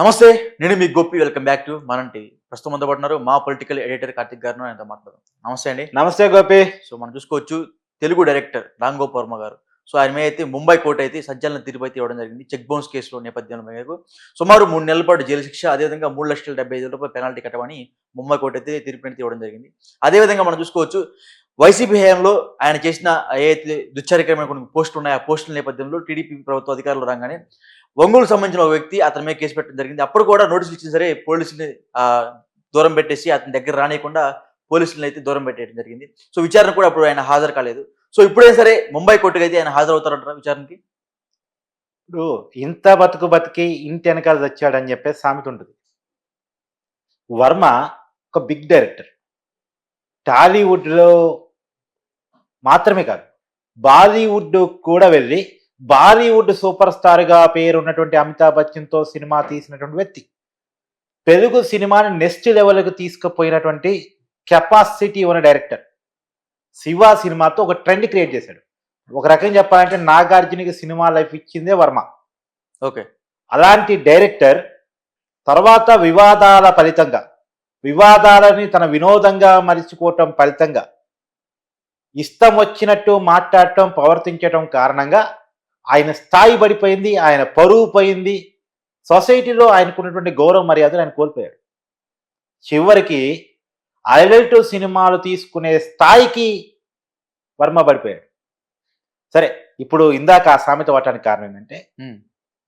నమస్తే నేను మీ Gopi. Welcome back to Manam TV ప్రస్తుతం అందుబాటున్నారు మా పొలిటికల్ ఎడిటర్ కార్తిక్ గారు ఆయనతో మాట్లాడదాం. నమస్తే అండి. నమస్తే గోపి. సో మనం చూసుకోవచ్చు తెలుగు డైరెక్టర్ రామ్ గోపాల్ వర్మ గారు. సో ఆయన మీద అయితే ముంబై కోర్టు అయితే సంచలన తీర్పు అయితే ఇవ్వడం జరిగింది. చెక్ బౌన్స్ కేసులో నేపథ్యంలో మేరకు సుమారు మూడు నెలల పాటు జైలు శిక్ష అదేవిధంగా మూడు లక్షల డెబ్బై ఐదు రూపాయలు పెనాల్టీ కట్టమని ముంబై కోర్టు అయితే తీర్పు అయితే ఇవ్వడం జరిగింది. అదేవిధంగా మనం చూసుకోవచ్చు వైసీపీ హయాంలో ఆయన చేసిన ఏదైతే దుశ్చరికరమైన కొన్ని పోస్టులు ఉన్నాయో ఆ పోస్టుల నేపథ్యంలో టీడీపీ ప్రభుత్వ అధికారులు రాగానే ఒంగోలు సంబంధించిన ఒక వ్యక్తి అతని మీద కేసు పెట్టడం జరిగింది. అప్పుడు కూడా నోటీసులు ఇచ్చిన సరే పోలీసుల్ని దూరం పెట్టేసి అతని దగ్గర రానియకుండా పోలీసులను అయితే దూరం పెట్టేయడం జరిగింది. సో విచారణ కూడా అప్పుడు ఆయన హాజరు కాలేదు. సో ఇప్పుడైనా సరే ముంబై కోర్టుకు అయితే ఆయన హాజరవుతారంటారా విచారణకి? ఇప్పుడు ఇంత బతుకు బతికి ఇంటి వెనకాల తెచ్చాడని చెప్పేసి సామెత ఉంటుంది. వర్మ ఒక బిగ్ డైరెక్టర్. టాలీవుడ్లో మాత్రమే కాదు బాలీవుడ్ కూడా వెళ్ళి బాలీవుడ్ సూపర్ స్టార్గా పేరున్నటువంటి అమితాబ్ బచ్చన్తో సినిమా తీసినటువంటి వ్యక్తి. తెలుగు సినిమాని నెక్స్ట్ లెవెల్కి తీసుకుపోయినటువంటి కెపాసిటీ ఉన్న డైరెక్టర్. శివ సినిమాతో ఒక ట్రెండ్ క్రియేట్ చేశాడు. ఒక రకంగా చెప్పాలంటే నాగార్జునకి సినిమా లైఫ్ ఇచ్చిందే వర్మ. ఓకే. అలాంటి డైరెక్టర్ తర్వాత వివాదాల ఫలితంగా వివాదాలని తన వినోదంగా మరిచిపోవటం ఫలితంగా ఇష్టం వచ్చినట్టు మాట్లాడటం ప్రవర్తించటం కారణంగా ఆయన స్థాయి పడిపోయింది ఆయన పరువు పోయింది. సొసైటీలో ఆయనకున్నటువంటి గౌరవ మర్యాదలు ఆయన కోల్పోయాడు. చివరికి హైలైట్ సినిమాలు తీసుకునే స్థాయికి వర్మ పడిపోయాడు. సరే ఇప్పుడు ఇందాక ఆ సామెత పట్టడానికి కారణం ఏంటంటే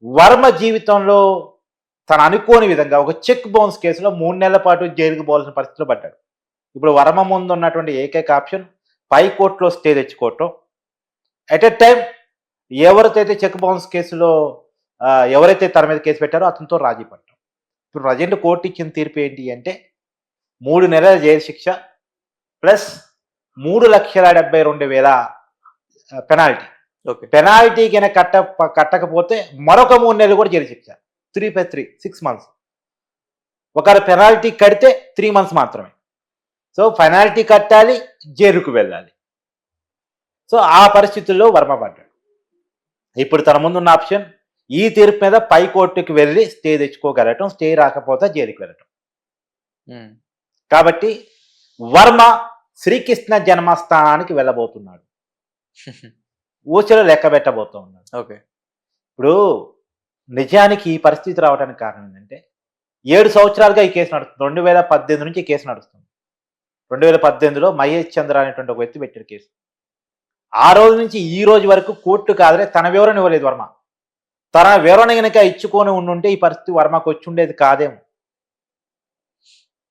వర్మ జీవితంలో తను అనుకోని విధంగా ఒక చెక్ బౌన్స్ కేసులో మూడు నెలల పాటు జైలుకు పోవాల్సిన పరిస్థితిలో పడ్డాడు. ఇప్పుడు వర్మ ముందు ఉన్నటువంటి ఏకైక ఆప్షన్ పై కోర్టులో స్టే తెచ్చుకోవటం. ఎట్ ఎ టైం ఎవరికైతే చెక్ బౌన్స్ కేసులో ఎవరైతే తన మీద కేసు పెట్టారో అతనితో రాజీ పడటం ఇప్పుడు ప్రజెంట్ కోర్టు ఇచ్చిన తీర్పు ఏంటి అంటే మూడు నెలల జైలు శిక్ష ప్లస్ మూడు లక్షల డెబ్బై రెండు వేల పెనాల్టీ. ఓకే. పెనాల్టీ కింద కట్ట కట్టకపోతే మరొక మూడు నెలలు కూడా జైలు శిక్ష. Three by three six months. ఒకవేళ పెనాల్టీ కడితే త్రీ మంత్స్ మాత్రమే. సో పెనాల్టీ కట్టాలి జైలుకు వెళ్ళాలి. సో ఆ పరిస్థితుల్లో వర్మ పడ్డాడు. ఇప్పుడు తన ముందున్న ఆప్షన్ ఈ తీర్పు మీద పై కోర్టుకి వెళ్ళి స్టే తెచ్చుకోగలటం స్టే రాకపోతే జైలుకి వెళ్ళటం. కాబట్టి వర్మ శ్రీకృష్ణ జన్మస్థానానికి వెళ్ళబోతున్నాడు. ఊచలో లెక్క పెట్టబోతూ ఉన్నాడు ఓకే. ఇప్పుడు నిజానికి ఈ పరిస్థితి రావడానికి కారణం ఏంటంటే ఏడు సంవత్సరాలుగా ఈ కేసు నడుస్తుంది. రెండు వేల పద్దెనిమిది నుంచి ఈ కేసు నడుస్తుంది. రెండు వేల పద్దెనిమిదిలో మహేష్ చంద్ర అనేటువంటి ఒక వ్యక్తి పెట్టిన కేసు. ఆ రోజు నుంచి ఈ రోజు వరకు కోర్టు కాదరే తన వివరణ ఇవ్వలేదు వర్మ. తన వివరణ కనుక ఇచ్చుకొని ఉండుంటే ఈ పరిస్థితి వర్మకు వచ్చి ఉండేది కాదేమో.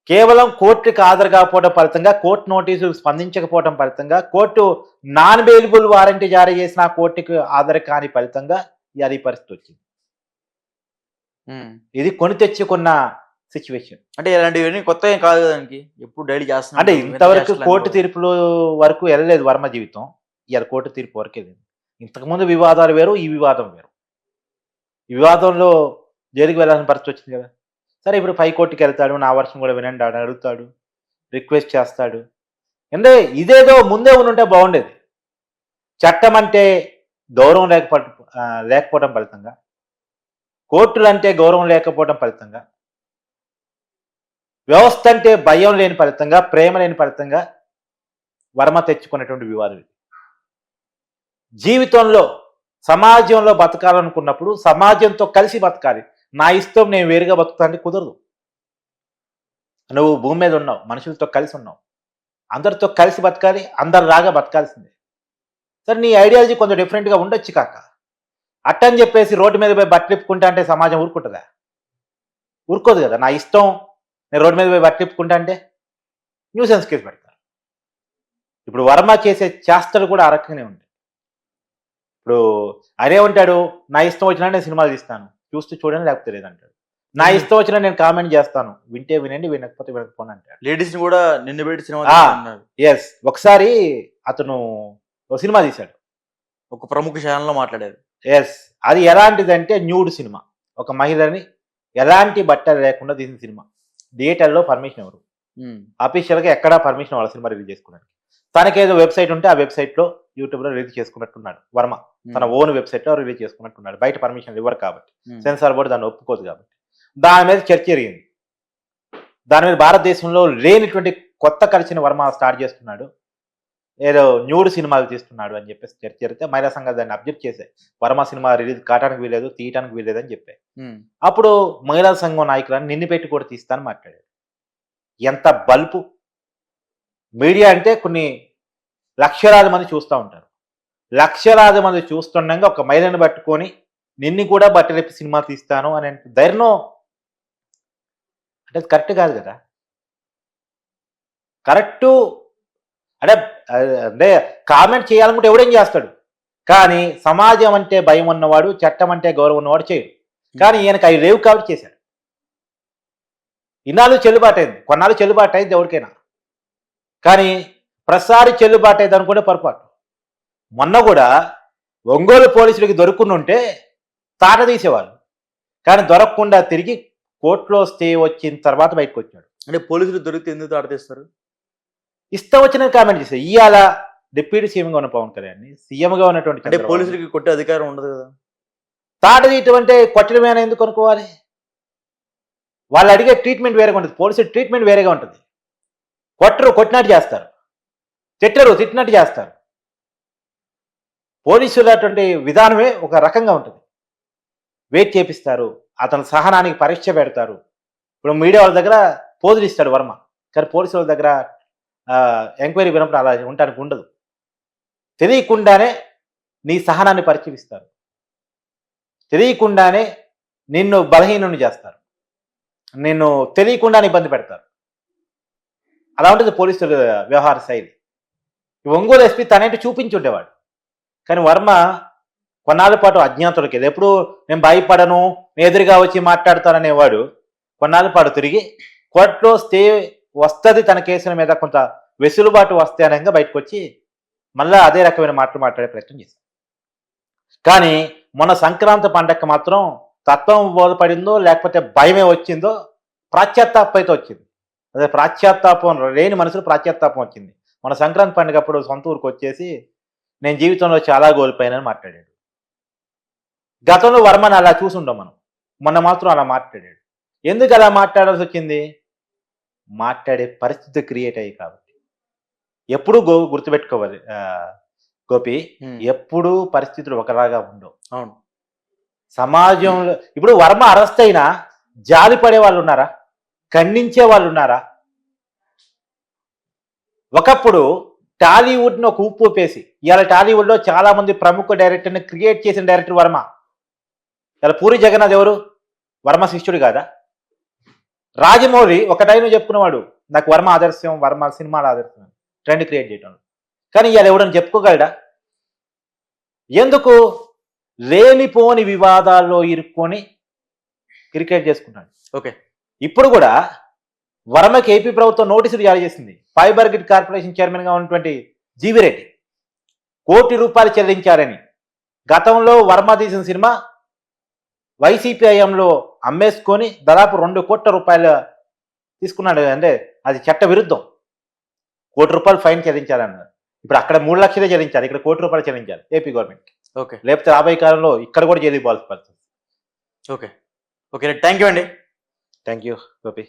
కేవలం కోర్టుకి హాజరు కాకపోవడం ఫలితంగా కోర్టు నోటీసులు స్పందించకపోవడం ఫలితంగా కోర్టు నాన్ బెయిలబుల్ వారంటీ జారీ చేసిన కోర్టుకి హాజరు కాని ఫలితంగా ఈ పరిస్థితి వచ్చింది. ఇది కొని తెచ్చుకున్న సిచ్యువేషన్. అంటే ఇలాంటివన్నీ కొత్త ఏం కాదు కదా దానికి. ఎప్పుడు డైలీ చేస్తున్నా అంటే ఇంతవరకు కోర్టు తీర్పుల వరకు వెళ్ళలేదు వర్మ జీవితం. ఇవాళ కోర్టు తీర్పు వరకే ఇంతకుముందు వివాదాలు వేరు ఈ వివాదం వేరు. ఈ వివాదంలో జైలుకి వెళ్ళాల్సిన పరిస్థితి వచ్చింది కదా. సరే ఇప్పుడు పై కోర్టుకి వెళ్తాడు నా వర్షం కూడా వినండి అని అడుగుతాడు రిక్వెస్ట్ చేస్తాడు. అంటే ఇదేదో ముందే ఉండుంటే బాగుండేది. చట్టం అంటే గౌరవం లేకపోవడం లేకపోవడం ఫలితంగా కోర్టులు అంటే గౌరవం లేకపోవడం ఫలితంగా వ్యవస్థ అంటే భయం లేని ఫలితంగా ప్రేమ లేని ఫలితంగా వర్మ తెచ్చుకున్నటువంటి వివాదం ఇది. జీవితంలో సమాజంలో బతకాలనుకున్నప్పుడు సమాజంతో కలిసి బతకాలి. నా ఇష్టం నేను వేరుగా బతుకుతానికి కుదరదు. నువ్వు భూమి మీద ఉన్నావు మనుషులతో కలిసి ఉన్నావు. అందరితో కలిసి బతకాలి అందరిలాగా బతకాల్సిందే. సరే నీ ఐడియాలజీ కొంచెం డిఫరెంట్గా ఉండొచ్చు కాక. అట్టని చెప్పేసి రోడ్డు మీద పోయి బట్టలు ఇప్పుకుంటా అంటే సమాజం ఊరుకుంటుందా? ఊరుకోదు కదా. నా ఇష్టం నేను రోడ్డు మీద పోయి బట్టలు ఇప్పుకుంటా అంటే న్యూసెన్స్ కేసు పెడతారు. ఇప్పుడు వర్మ చేసే చేస్తలు కూడా ఆ రకంగానే ఉంటాయి ఇప్పుడు అదే ఉంటాడు నా ఇష్టం వచ్చినా నేను సినిమాలు తీస్తాను. చూస్తూ చూడండి లేకపోతే లేదంటాడు. నా ఇష్టం వచ్చినా నేను కామెంట్ చేస్తాను. వింటే వినండి వినకపోతే వినకపోని అంటాడు. లేడీస్ని కూడా నిన్ను పెట్టి సినిమా. ఎస్ ఒకసారి అతను ఒక సినిమా తీశాడు. ఒక ప్రముఖ ఛానల్లో మాట్లాడారు. ఎస్ అది ఎలాంటిదంటే న్యూడ్ సినిమా. ఒక మహిళని ఎలాంటి బట్టలు లేకుండా తీసిన సినిమా. థియేటర్లో పర్మిషన్ ఎవరు? అఫీషియల్గా ఎక్కడా పర్మిషన్ వాళ్ళ సినిమా రిలీజ్ చేసుకోవడానికి. తనకేదో వెబ్సైట్ ఉంటే ఆ వెబ్సైట్లో యూట్యూబ్లో రిలీజ్ చేసుకున్నట్టున్నాడు. వర్మ. తన ఓన్ వెబ్సైట్లో రిలీజ్ చేసుకున్నట్టున్నాడు. బయట పర్మిషన్ ఇవ్వరు కాబట్టి. సెన్సార్ బోర్డు దాన్ని ఒప్పుకోదు కాబట్టి. దాని మీద చర్చ జరిగింది. దాని మీద భారతదేశంలో లేనిటువంటి కొత్త కలిసిన వర్మ స్టార్ట్ చేస్తున్నాడు. ఏదో న్యూడ్ సినిమాలు తీస్తున్నాడు అని చెప్పేసి చర్చ జరిగితే మహిళా సంఘాలు దాన్ని అబ్జెక్ట్ చేశాయి. వర్మ సినిమా రిలీజ్ కావడానికి వీలేదు తీయటానికి వీలేదు అని చెప్పాయి. అప్పుడు మహిళా సంఘం నాయకులను నిన్ను పెట్టి కూడా తీస్తాను మాట్లాడాడు. ఎంత బల్పు. మీడియా అంటే కొన్ని లక్షలాది మంది చూస్తూ ఉంటారు. లక్షలాది మంది చూస్తుండగా ఒక మహిళను పట్టుకొని నిన్ను కూడా బట్టలేపి సినిమా తీస్తాను అని అంటే ధైర్యం. అంటే కరెక్ట్ కాదు కదా. కరెక్టు. అంటే అంటే కామెంట్ చేయాలనుకుంటే ఎవడేం చేస్తాడు? కానీ సమాజం అంటే భయం ఉన్నవాడు చట్టం అంటే గౌరవం ఉన్నవాడు చేయడు. కానీ ఈయనకి అవి లేవు కాబట్టి చేశాడు. ఇన్నాళ్ళు చెల్లుబాటు అయింది కొన్నాళ్ళు చెల్లుబాటు అయింది ఎవరికైనా. కానీ ప్రసారి చెల్లుబాటు అయింది అనుకుంటే పొరపాటు. మొన్న కూడా ఒంగోలు పోలీసులకి దొరుకుని ఉంటే తాట తీసేవాళ్ళు. కానీ దొరకకుండా తిరిగి కోర్టులో స్టే వచ్చిన తర్వాత బయటకు వచ్చాడు. అంటే పోలీసులు దొరికితే ఎందుకు తాడతీస్తారు ఇష్టం వచ్చిన కామెంట్ చేశారు. ఇవాళ డిప్యూటీ సీఎంగా ఉన్న పవన్ కళ్యాణ్ సీఎంగా ఉన్నటువంటి అంటే పోలీసులకి కొట్టే అధికారం ఉండదు కదా? తాట తీయటం అంటే కొట్టడమేనా ఎందుకు అనుకోవాలి? వాళ్ళు అడిగే ట్రీట్మెంట్ వేరేగా ఉంటుంది. పోలీసు ట్రీట్మెంట్ వేరేగా ఉంటుంది. కొట్టరు కొట్టినట్టు చేస్తారు. తిట్టరు తిట్టినట్టు చేస్తారు. పోలీసులు అటువంటి విధానమే ఒక రకంగా ఉంటుంది. వెయిట్ చేపిస్తారు అతని సహనానికి పరీక్ష పెడతారు. ఇప్పుడు మీడియా వాళ్ళ దగ్గర పోజులు ఇస్తాడు వర్మ. కానీ పోలీసు వాళ్ళ దగ్గర ఎంక్వైరీ వినప్పుడు అలా ఉండడానికి ఉండదు. తెలియకుండానే నీ సహనాన్ని పరిచయిస్తారు తెలియకుండానే నిన్ను బలహీనుని చేస్తారు. నిన్ను తెలియకుండానే ఇబ్బంది పెడతారు. అలా ఉంటుంది పోలీసుల వ్యవహార శైలి. ఒంగోలు ఎస్పీ తనేంటి చూపించి ఉండేవాడు. కానీ వర్మ కొన్నాళ్ళ పాటు అజ్ఞాతులకి ఎప్పుడు నేను భయపడను ఎదురుగా వచ్చి మాట్లాడతాననేవాడు కొన్నాళ్ళ పాటు తిరిగి కోర్టులో స్టే వస్తుంది తన కేసుల మీద కొంత వెసులుబాటు వస్తే అనగా బయటకు వచ్చి మళ్ళీ అదే రకమైన మాటలు మాట్లాడే ప్రయత్నం చేశాడు. కానీ మొన్న సంక్రాంతి పండగకి మాత్రం తత్వం బోధపడిందో లేకపోతే భయమే వచ్చిందో ప్రాచ్యాత్తాపం అయితే వచ్చింది. అదే ప్రాచ్యాత్తాపం లేని మనసులు ప్రాచ్యాత్తాపం వచ్చింది. మన సంక్రాంతి పండుగ అప్పుడు సొంత ఊరికి వచ్చేసి నేను జీవితంలో చాలా కోల్పోయానని మాట్లాడాడు. గతంలో వర్మని అలా చూసుండం మనం. మొన్న మాత్రం అలా మాట్లాడాడు. ఎందుకు అలా మాట్లాడాల్సి వచ్చింది? మాట్లాడే పరిస్థితి క్రియేట్ అయ్యి కాబట్టి. ఎప్పుడూ గో గుర్తుపెట్టుకోవాలి గోపి. ఎప్పుడూ పరిస్థితులు ఒకలాగా ఉండవు. అవును. సమాజంలో ఇప్పుడు వర్మ అరెస్ట్ అయినా జాలి పడే వాళ్ళు ఉన్నారా? ఖండించే వాళ్ళు ఉన్నారా? ఒకప్పుడు టాలీవుడ్ను ఒక ఉప్పు ఊపేసి ఇవాళ టాలీవుడ్లో చాలా మంది ప్రముఖ డైరెక్టర్ని క్రియేట్ చేసిన డైరెక్టర్ వర్మ. ఇలా పూరి జగన్నాథ్ ఎవరు? వర్మ శిష్యుడు కాదా? రాజమౌళి ఒక టైం చెప్పుకునేవాడు. నాకు వర్మ ఆదర్శం వర్మ సినిమాల ఆదర్శం ట్రెండ్ క్రియేట్ చేయటం. కానీ ఇవాళ ఎవడని చెప్పుకోగలడా? ఎందుకు? లేనిపోని వివాదాల్లో ఇరుక్కొని క్రికెట్ చేసుకున్నాడు ఓకే. ఇప్పుడు కూడా వర్మకి ఏపీ ప్రభుత్వం నోటీసులు జారీ చేసింది. ఫైబర్ గ్రిడ్ కార్పొరేషన్ చైర్మన్గా ఉన్నటువంటి జీవి రెడ్డి కోటి రూపాయలు చెల్లించారని. గతంలో వర్మ తీసిన సినిమా వైసీపీ హయాంలో అమ్మేసుకొని దాదాపు రెండు కోట్ల రూపాయలు తీసుకున్నాడు. అంటే అది చట్ట విరుద్ధం కోటి రూపాయలు ఫైన్ చెల్లించాలన్నారు. ఇప్పుడు అక్కడ మూడు లక్షలే చెల్లించాలి. ఇక్కడ కోటి రూపాయలు చెల్లించాలి ఏపీ గవర్నమెంట్ ఓకే. లేకపోతే రాబోయే కాలంలో ఇక్కడ కూడా జైలు పోవాల్సి పడుతుంది ఓకే. ఓకే. థ్యాంక్ యూ అండి. Thank you Gopi.